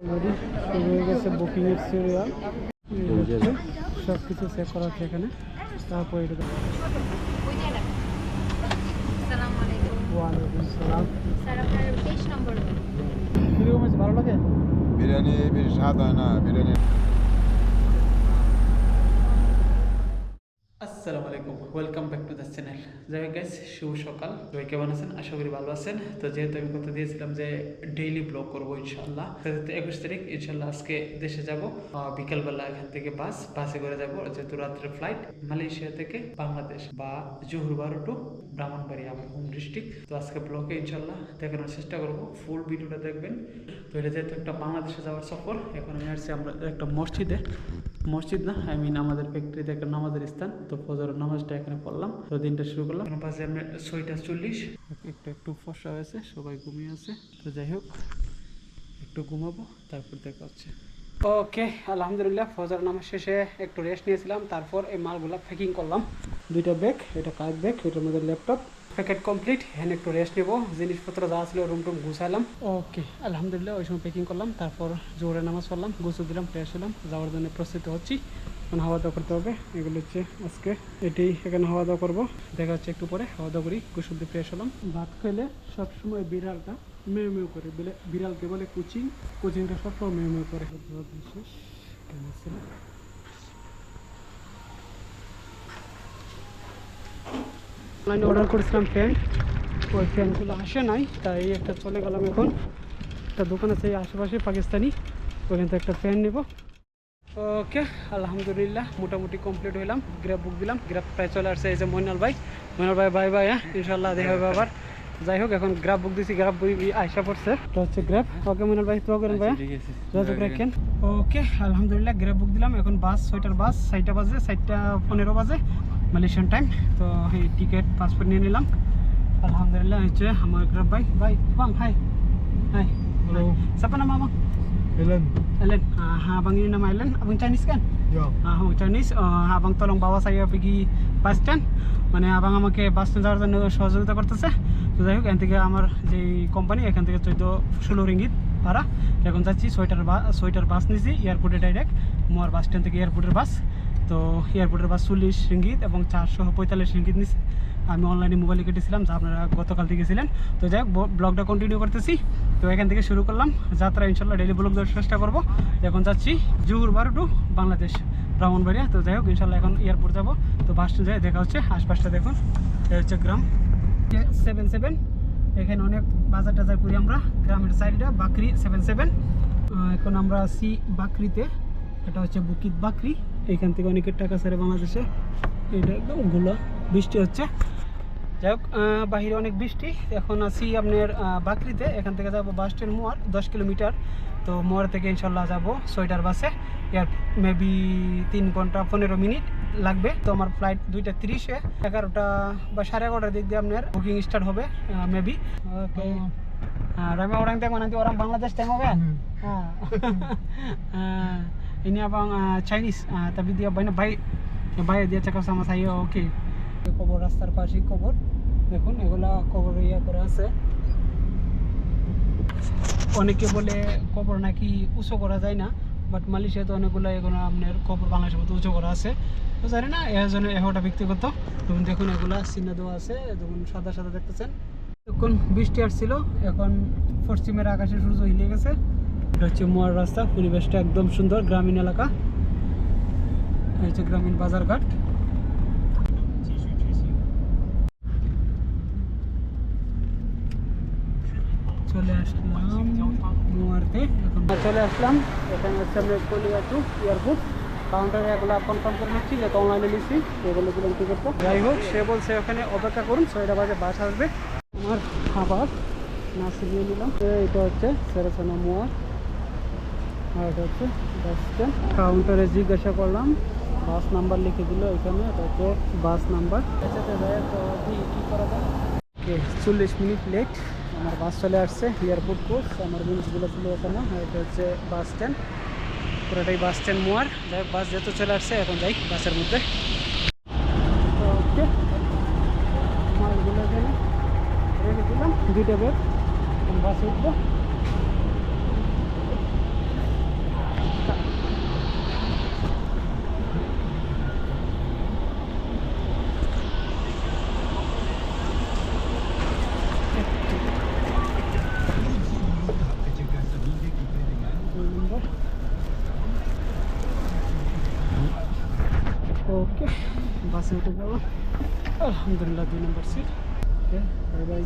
Already শুরু হয়ে গেছে বুকিং এর সিরিয়াল সব কিছু সেভ করা হচ্ছে এখানে। তারপর এটা ভালো লাগে? বিরিয়ানি বেশি স্বাদ হয় না বিরিয়ানি আসসালামু আলাইকুম। Welcome back to the channel যাই হোক গাইস শুভ সকাল। সবাই কেমন আছেন? আশা করি ভালো আছেন। তো যেহেতু আমি কথা দিয়েছিলাম যে ডেইলি ব্লগ করব ইনশাল্লাহ তো একুশ তারিখ ইনশাল্লাহ আজকে দেশে যাব। বিকালবেলা এখান থেকে বাস বাসে করে যাব, যেহেতু রাত্রে ফ্লাইট মালয়েশিয়া থেকে বাংলাদেশ বা জহুর বারো টু ব্রাহ্মণবাড়ি আমার হোম ডিস্ট্রিক্ট তো আজকে ব্লগে ইনশাল্লাহ দেখানোর চেষ্টা করব। ফুল ভিডিওটা দেখবেন। এটা যেহেতু একটা বাংলাদেশে যাওয়ার সফর। এখন আমি আসছি আমরা একটা মসজিদে। মসজিদ না আই মিন আমাদের ফ্যাক্টরিতে একটা নামাজের স্থান। তো ফজর নামাজটা এখানে পড়লাম। তো দিনটা শুরু করলাম। পাশে আমরা ছয়টা চল্লিশ। একটু একটু ফসা হয়েছে, সবাই ঘুমিয়ে আছে। তো যাই হোক, একটু ঘুমাবো, তারপর দেখা হচ্ছে। ওকে, আলহামদুলিল্লাহ ফজর নামাজ শেষে একটু রেস্ট নিয়েছিলাম। তারপর এই মালগুলা প্যাকিং করলাম। দুইটা ব্যাগ এটা কাজ ব্যাগ এটার মধ্যে ল্যাপটপ প্যাকেট কমপ্লিট হ্যাঁ একটু রেস্ট নেব। জিনিসপত্র যা ছিল রুম টুম গুছাইলাম ওকে আলহামদুলিল্লাহ, ওই সময় প্যাকিং করলাম, তারপর জোরে নামাজ পড়লাম, গোসল দিলাম ফ্রেশ হলাম, যাওয়ার জন্য প্রস্তুত হচ্ছি। এখন হাওয়া দাওয়া করতে হবে, এগুলো হচ্ছে আজকে এটি এখানে হাওয়া দাওয়া করব। দেখা হচ্ছে একটু পরে হাওয়া দাওয়া করি, গোসল দিয়ে ফ্রেশ হলাম। ভাত খেলে সবসময় বিড়ালটা মেউ মেউ করে বিড়ালকে বলে কোচিং, কোচিংটা সবসময় মেউ মেউ করে। বিশেষ কেমন ছিল অনলাইনে অর্ডার করেছিলাম ফ্যান ওই ফ্যানগুলো আসে নাই তাই একটা চলে গেলাম এখন। একটা দোকান আছে আশেপাশে পাকিস্তানি। ওইখান থেকে একটা ফ্যান নেব। ওকে আলহামদুলিল্লাহ মোটামুটি কমপ্লিট হইলাম। গ্র্যাব বুক দিলাম গ্র্যাব প্রায় চলে আসছে। এই যে মইনাল ভাই মইনাল ভাই বাই বাই হ্যাঁ? ইনশাল্লাহ দেখা হবে আবার। যাই হোক এখন গ্রাফ বুক দিছি গ্রাফ বই আইসা পড়ছে। এটা হচ্ছে গ্রাফ ওকে মইনাল ভাই তো করেন ভাই যোগাযোগ রাখেন। ওকে আলহামদুলিল্লাহ গ্র্যাব বুক দিলাম। এখন বাস ছয়টার বাস সাইটটা বাজে সাইটটা পনেরো বাজে। মালয়েশিয়ান টাইম তো এই টিকিট পাসপোর্ট নিয়ে নিলাম। alhamdulillah hece sama grab bye bye bang hai hai Halo. siapa nama abang Ellen Ellen ah, abang ini nama Ellen abang Chinese kan ya Ah, abang Chinese আহ, abang tolong bawa saya pergi bus stand মানে আবাং আমাকে bus stand যাওয়ার জন্য সহযোগিতা করতেছে। তো যাই হোক এখান থেকে আমার যে কোম্পানি এখান থেকে চোদ্দ ষোলো রিঙ্গিত ভাড়া। এখন যাচ্ছি ছয়টার বাস ছয়টার বাস নিয়েছি এয়ারপোর্টে ডাইরেক্ট মোয়ার বাস স্ট্যান্ড থেকে এয়ারপোর্টের বাস তো এয়ারপোর্টের বাস চল্লিশ রিঙ্গিত এবং চারশো পঁয়তাল্লিশ রিঙ্গিত নিচ্ছে আমি অনলাইনে মোবাইলে কেটেছিলাম, যা আপনারা গতকাল থেকে ছিলেন। তো যাই হোক ব্লগটা কন্টিনিউ করতেছি। তো এখান থেকে শুরু করলাম। যাত্রা ইনশাল্লাহ ডেলি ব্লগ দেওয়ার চেষ্টা করব। এখন যাচ্ছি জুহুর বারো টু বাংলাদেশ, ব্রাহ্মণবাড়িয়া। তো যাই হোক ইনশাল্লাহ এখন এয়ারপোর্ট যাব। তো বাসটা যাই, দেখা হচ্ছে। আশপাশটা দেখুন এটা হচ্ছে গ্রাম। সেভেন সেভেন এখানে অনেক বাজার টাজার করি আমরা। গ্রামের সাইডটা বাকরি সেভেন সেভেন এখন আমরা আছি বাকরিতে। এটা হচ্ছে বুকিত বাকরি। এখান থেকে অনেকের টাকা সারে বাংলাদেশে। এটা একদমগুলো বৃষ্টি হচ্ছে। যাই হোক বাহিরে অনেক বৃষ্টি। এখন আছি আপনার বাকরিতে। এখান থেকে যাব বাস স্ট্যান্ড মোয়ার দশ কিলোমিটার। তো মোয়ার থেকে ইনশাল্লাহ যাব সোয়েটার বাসে এর মেবি তিন ঘণ্টা পনেরো মিনিট লাগবে। তো আমার ফ্লাইট দুইটা তিরিশে। এগারোটা বা সাড়ে এগারোটার দিক দিয়ে আপনার বুকিং স্টার্ট হবে maybe okay Rame orang tengok nanti orang Bangladesh tengok kan. Ha. Ini abang ah, Chinese ah, tapi dia banyak baik. Dia baik dia cakap sama saya okey. কবর রাস্তার পাশেই কবর দেখুন এগুলা কবর ইয়া করা আছে অনেকে বলে কবর নাকি উঁচু করা যায় না বাট মালয়েশিয়াতে অনেকগুলো এগুলো আপনার কবর বাংলাদেশের মতো উঁচু করা আছে তো জানি না এর জন্য এহোটা ব্যক্তিগত দেখুন দেখুন এগুলা চিহ্ন দেওয়া আছে দেখুন সাদা সাদা দেখতেছেন এখন বৃষ্টি আসছিল এখন পশ্চিমের আকাশে সূর্য হিলে গেছে এটা হচ্ছে মোয়ার রাস্তা, পরিবেশটা একদম সুন্দর, গ্রামীণ এলাকা। হচ্ছে গ্রামীণ বাজারঘাট। চলে আসলাম মোয়ারতে। চলে আসলাম, এখানে হচ্ছে আমরা কলিয়াটু এয়ারপোর্ট। কাউন্টারে এগুলো কনফার্ম করে নিচ্ছি যে অনলাইনে নিচ্ছি এগুলো দিলাম টিকিট যাই হোক, সে বলছে ওখানে অপেক্ষা করুন, ছয়টা বাজে বাস আসবে। আমার খাবার নাসি নিয়ে নিলাম এটা হচ্ছে সেরেসানা মোয়ার আর এটা হচ্ছে বাস স্ট্যান্ড কাউন্টারে জিজ্ঞাসা করলাম বাস নাম্বার লিখে দিল এখানে এটা হচ্ছে বাস নাম্বার। করা ওকে চল্লিশ মিনিট লেট আমার বাস চলে আসছে এয়ারপোর্ট কোর্স আমার জিনিসগুলো ছিল ওখানে এটা হচ্ছে বাস স্ট্যান্ড পুরোটাই বাস স্ট্যান্ড মোয়ার যাই বাস যেহেতু চলে আসছে এখন যাই বাসের মধ্যে। ওকে মালগুলো এখানে রেখে দিলাম দুইটা ব্যাগ বাসে উঠবো নম্বর ওকে বাসে উঠে যাব আলহামদুলিল্লাহ, দুই নম্বর সিট ওকে বাই বাই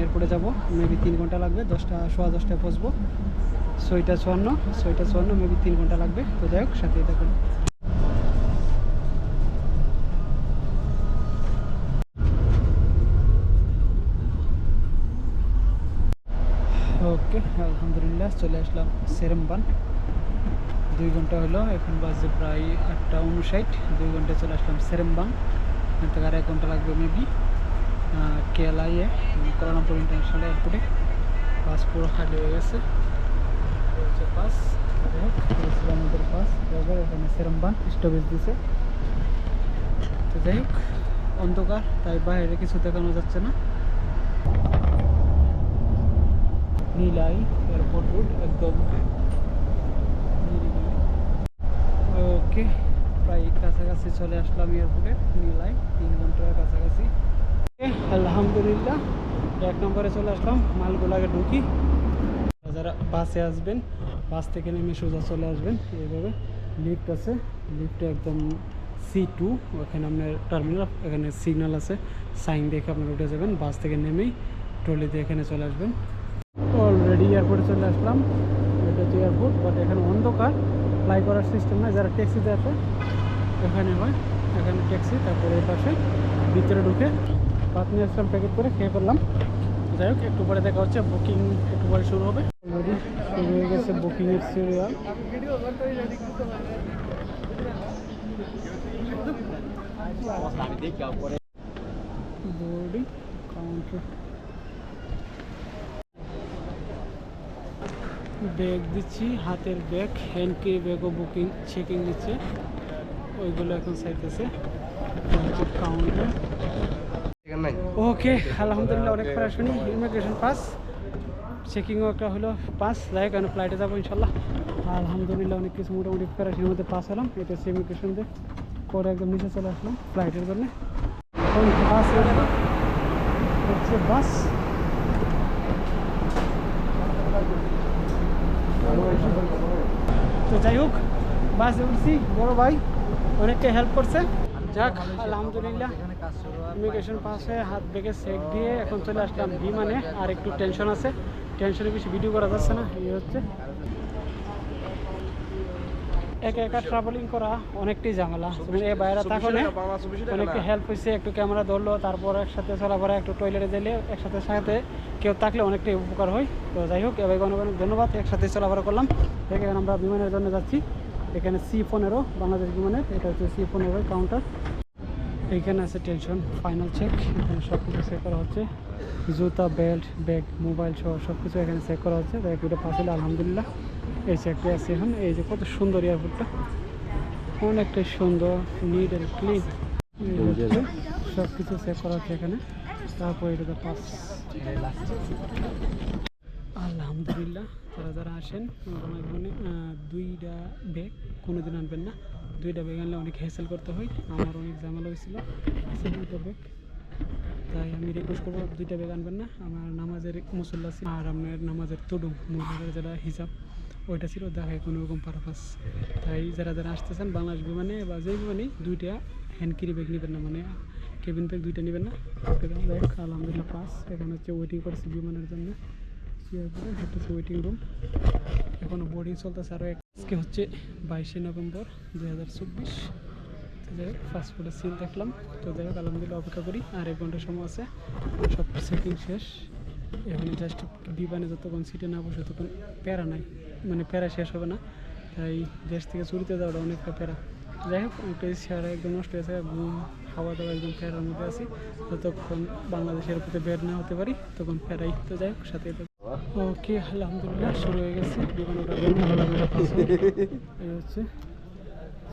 এয়ারপোর্টে যাব। মেবি তিন ঘণ্টা লাগবে, দশটা, সোয়া দশটায় পৌঁছবো। ছয়টা চুয়ান্ন ছয়টা চুয়ান্ন মেবি তিন ঘণ্টা লাগবে। তো যাই হোক, সাথেই থাকুন। ওকে আলহামদুলিল্লাহ, চলে আসলাম, সেরেমবান। দুই ঘণ্টা হলো, এখন বাজে প্রায় আটটা উনষাট, দুই ঘণ্টা চলে আসলাম সেরেমবাং। এখান থেকে আর এক ঘণ্টা লাগবে মেবি কেএলআইয়ে কোলালামপুর ইন্টারন্যাশনাল এয়ারপোর্টে বাস পুরো খালি হয়ে গেছে। বাস আমাদের বাস এবার এখানে সেরেমবান স্টপেজ দিছে। তো যাই হোক, অন্ধকার, তাই বাইরে কিছু দেখানো যাচ্ছে না। নীলাই এয়ারপোর্ট রুট একদম ওকে প্রায় কাছাকাছি চলে আসলাম এয়ারপোর্টে, নীলাই, তিন ঘণ্টার কাছাকাছি। আলহামদুলিল্লাহ, এক নম্বরে চলে আসলাম মালগুলাকে ঢুকি। যারা বাসে আসবেন, বাস থেকে নেমে সোজা চলে আসবেন, এইভাবে লিফট আছে। লিফটে একদম সি টু ওখানে আপনার টার্মিনাল এখানে সিগন্যাল আছে সাইন দেখে আপনারা উঠে যাবেন, বাস থেকে নেমেই ট্রলি দিয়ে এখানে চলে আসবেন। অলরেডি এয়ারপোর্টে চলে আসলাম, এটা হচ্ছে এয়ারপোর্ট বাট এখানে অন্ধকার। ফ্লাই করার সিস্টেম নয় যারা ট্যাক্সিতে আসে এখানে হয় এখানে ট্যাক্সি তারপরে এই পাশে, ভিতরে ঢুকে ভাত নিয়ে আসলাম প্যাকেট করে খেয়ে ফেললাম। যাই হোক, একটু পরে দেখা হচ্ছে বুকিং একটু পরে শুরু হবে। শুরু হয়ে গেছে বুকিংয়ের সিরিয়াল বোর্ডিং কাউন্টার ব্যাগ দিচ্ছি, হাতের ব্যাগ হ্যান্ড ক্যারি ব্যাগও বুকিং চেকিং নিচ্ছে ওইগুলো এখন চাইতেছে। কাউন্টার ওকে আলহামদুলিল্লাহ অনেক পড়াশুনি ইমিগ্রেশন পাস চেকিংও একটা হলো পাস যাই কারণ ফ্লাইটে যাব ইনশাল্লাহ। আলহামদুলিল্লাহ অনেক কিছু মোটামুটি প্রিপারেশনের মধ্যে পাস হলাম। এটা হচ্ছে ইমিগ্রেশন দিয়ে পরে একদম নিচে চলে আসলাম ফ্লাইটের জন্য। এখন বাস হচ্ছে বাস তো যাই হোক, বাসে উঠছি, বড় ভাই অনেকটাই হেল্প করছে। যাক, আলহামদুলিল্লাহ ইমিগ্রেশন পাশে হাত বেগে সেক দিয়ে এখন চলে আসলাম বিমানে, আর একটু টেনশন আছে। টেনশনে বেশি ভিডিও করা যাচ্ছে না, এই হচ্ছে। একা একা ট্রাভেলিং করা অনেকটাই ঝামেলা। তুমি এই বাইরে থাকো না অনেকটা হেল্প হয়েছে একটু ক্যামেরা ধরলো তারপর একসাথে চলাফেরা একটু টয়লেটে দিলে একসাথে সাথে কেউ থাকলে অনেকটাই উপকার হয়। তো যাই হোক এবার অনেক অনেক ধন্যবাদ একসাথে চলাফেরা করলাম। এখানে আমরা বিমানের জন্য যাচ্ছি। এখানে সি পনেরো বাংলাদেশ বিমানের এটা হচ্ছে সি পনেরো কাউন্টার এইখানে আছে টেনশন ফাইনাল চেক এখানে সব কিছু চেক করা হচ্ছে। জুতা বেল্ট ব্যাগ মোবাইল সহ সব কিছু এখানে চেক করা হচ্ছে। তাই একটা পাস আলহামদুলিল্লাহ। এই চেকটি আছে এখন এই যে কত সুন্দর এয়ারপোর্টটা অনেকটাই সুন্দর নিট অ্যান্ড ক্লিন সব কিছু চেক করা হচ্ছে এখানে। তারপর এটা পাস আলহামদুলিল্লাহ তারা যারা আসেন দুইটা ব্যাগ কোনো দিন আনবেন না। দুইটা ব্যাগ আনলে অনেক হেসেল করতে হয়। আমার অনেক ঝামেলা হয়েছিল। দুইটা ব্যাগ তাই আমি রিকোয়েস্ট করব দুইটা ব্যাগ আনবেন না। আমার নামাজের মুসল্লা ছিল। আর আপনার নামাজের তডুম মহিলাদের যারা হিসাব ওইটা ছিল দেখায় কোনো রকম পারপাস তাই যারা যারা আসতেছেন বাংলাদেশ বিমানে বা যে বিমানে দুইটা হ্যান্ড ক্যারি ব্যাগ নেবেন না মানে কেবিন ব্যাগ দুইটা নেবেন না। আলহামদুলিল্লাহ পাস। এখানে হচ্ছে ওয়েটিং করছি বিমানের জন্য। হচ্ছে ওয়েটিং রুম এখনও বোর্ডিং চলতেছে আরও আজকে হচ্ছে বাইশে নভেম্বর দুই হাজার চব্বিশ। যাই পাসপোর্টে সিল দেখলাম। তো যাই হোক, আলহামদুলিল্লাহ অপেক্ষা করি। আর এক ঘণ্টার সময় আছে। সব চেকিং শেষ। এখানে জাস্ট বিমানে যতক্ষণ সিটে না বসে ততক্ষণ প্যারা নাই। মানে প্যারা শেষ হবে না। তাই দেশ থেকে চুরিতে যাওয়াটা অনেকটা প্যারা। যাই হোক একটা চেহারা একদম নষ্ট হয়েছে ঘুম খাওয়া দাওয়া একদম প্যারার মধ্যে আছি। যতক্ষণ বাংলাদেশের প্রতি বের না হতে পারি তখন প্যারাই। তো যাই হোক, সাথে ওকে, আলহামদুলিল্লাহ, শুরু হয়ে গেছে। বিমান হচ্ছে,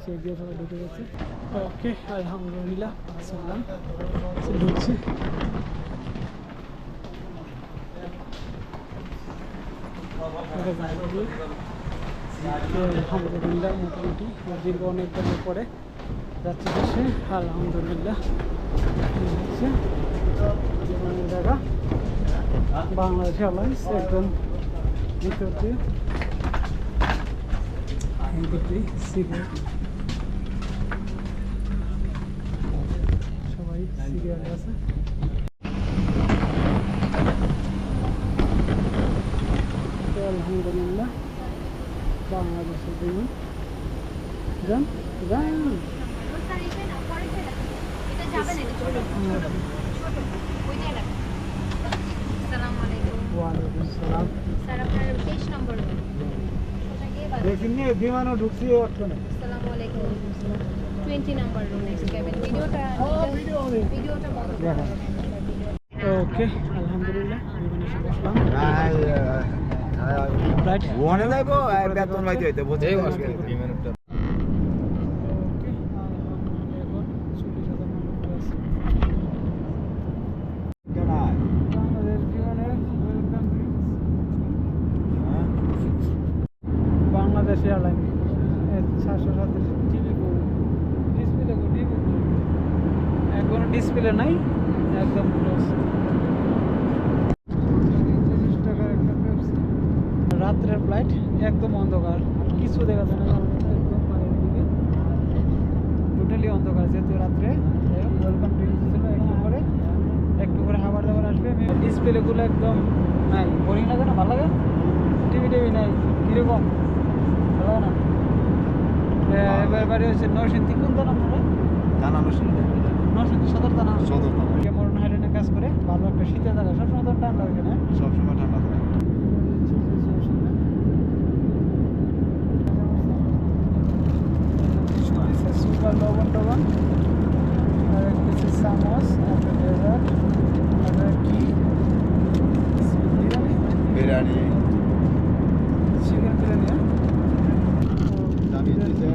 সে দিয়ে ঢুকে গেছে। ওকে, আলহামদুলিল্লাহ ঢুকছে। দিয়ে তো আলহামদুলিল্লাহ, মোটামুটি। দীর্ঘ অনেক দিনের পরে যাচ্ছে দেশে আলহামদুলিল্লাহ হচ্ছে জায়গা বাংলাদেশ এয়ারলাইন্স একদম ভিতর দিয়ে সবাই সিরিয়ালে আছে তো আলহামদুলিল্লাহ বাংলাদেশের বিমান যান যান এটা যাবে না এটা ছোট ছোট ওইটাই রাখেন আসসালামু আলাইকুম ওয়ালাইকুম সালাম স্যার আপনার তেইশ নম্বর রুম সোজা গিয়ে বারো। দেখিনি বিমানও ঢুকছি অর্থ নেই আসসালামু। আলাইকুম twenty number room next cabin ভিডিওটা ভিডিওটা বন্ধ ওকে আলহামদুলিল্লাহ। বসলাম রাইট ওখানে যাইবো বেতন পাইতে হইতে বুঝতে এখন চল্লিশ হাজার মানুষ আছে বাংলাদেশ বিমানের ওয়েলকাম বাংলাদেশ এয়ারলাইন সাতশো সাতাশ টিভি ডিসপ্লে টিভি কোনো ডিসপ্লে নাই একদম ক্লোজ ফ্লাইট একদম অন্ধকার। কিছু দেখা যায় না একদম বাইরের দিকে। টোটালি অন্ধকার যেহেতু রাত্রে। ওয়েলকাম ড্রিঙ্কস ছিল একটু পরে। একটু করে খাবার দাবার আসবে। ডিসপ্লেগুলো একদম নাই। বোরিং লাগে না? ভালো লাগে? টিভি টিভি নাই। কীরকম? ভালো না? এবার বাড়ি হচ্ছে নরসিংদী কোন দানা পড়ে নরসিংদী। সদর দানা সদর থানা। মরণ হাইলেনে কাজ করে ভালো একটা শীতের জায়গা সবসময় তো ঠান্ডা ওইখানে সবসময় ঠান্ডা থাকে সুপার লবণ টবণ আর কিছু চামচ একটা ডেজার্ট আর কি বিরিয়ানি চিকেন বিরিয়ানি চাবি দিছে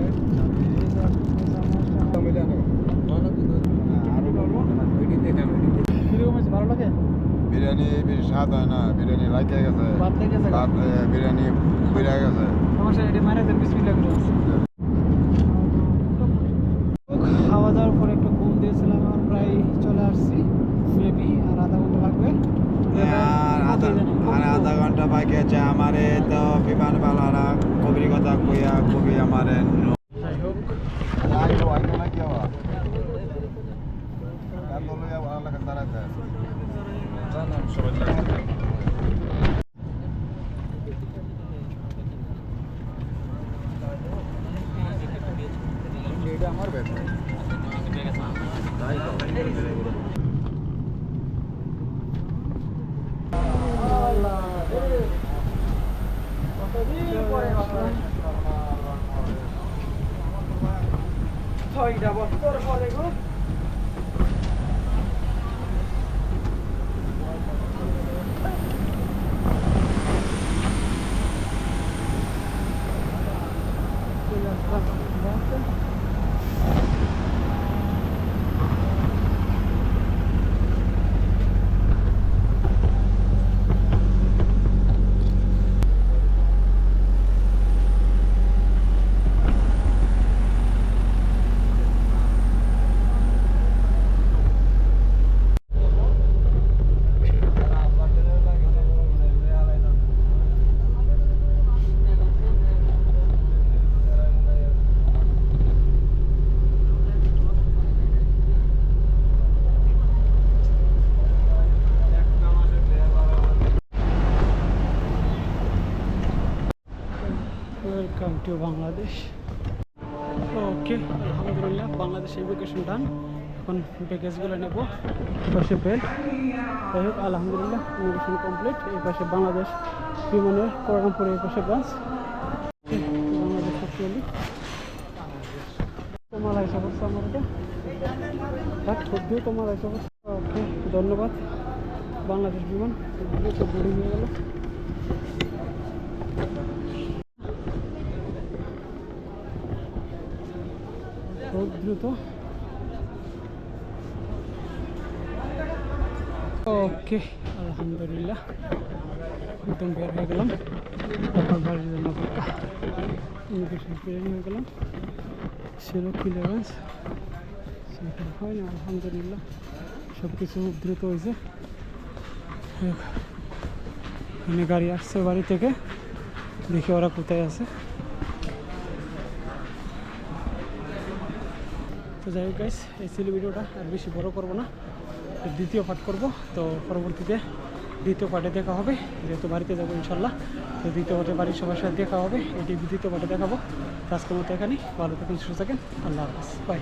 আরও বলব কীরকম হয়েছে ভালো লাগে বিরিয়ানি বেশি স্বাদ হয় না বিরিয়ানি লাইকে গেছে ভাত লেগে গেছে ভাত, এ, বিরিয়ানি বেড়ে গেছে সমস্যা এটি মারা দেন বিসমিল্লাহ করে খাওয়া দাওয়ার পরে একটু ঘুম দিয়েছিলাম এখন প্রায় চলে আসছি মেবি আর আধা ঘণ্টা লাগবে আর আধা আর আধা ঘণ্টা বাকি আছে আমারে তো বিমান বালারা কবির কথা কইয়া কবি আমারে ছয়টা বছর পরে গো টু বাংলাদেশ ওকে আলহামদুলিল্লাহ বাংলাদেশ এডুকেশন ডান এখন প্যাকেজগুলো নেব। পাশে বেল্ট যাই হোক আলহামদুলিল্লাহ ইমিগ্রেশন কমপ্লিট এই পাশে বাংলাদেশ বিমানের কোয়ারামপুরে এই পাশে ব্রাঞ্চ বাংলাদেশ অ্যাকচুয়ালি তোমার আইসা করছে খুব দিয়ে তোমার আইসা করছে ওকে ধন্যবাদ। বাংলাদেশ বিমান। তো বোরিং হয়ে গেল। খুব দ্রুত। ওকে, আলহামদুলিল্লাহ। একদম বের হয়ে গেলাম। এখন বাড়ির জন্য অপেক্ষা। ইমিগ্রেশন পেরিয়ে হয়ে গেলাম। সেরো ক্লিয়ারেন্স সেটা হয় না, আলহামদুলিল্লাহ। সব কিছু দ্রুত হয়েছে। এখানে গাড়ি আসছে বাড়ি থেকে। দেখি ওরা কোথায় আছে। তো যাই হোক গাইস এই ছিল ভিডিওটা। আর বেশি বড় করব না, দ্বিতীয় পার্ট করব। তো পরবর্তীতে দ্বিতীয় পার্টে দেখা হবে, যেহেতু বাড়িতে যাব ইনশাল্লাহ। তো দ্বিতীয় পার্টে বাড়ির সবার সাথে দেখা হবে, এটি দ্বিতীয় পার্টে দেখাবো। আজকের মতো এখানেই, ভালো থাকুন, সুস্থ থাকেন, আল্লাহ হাফিজ বাই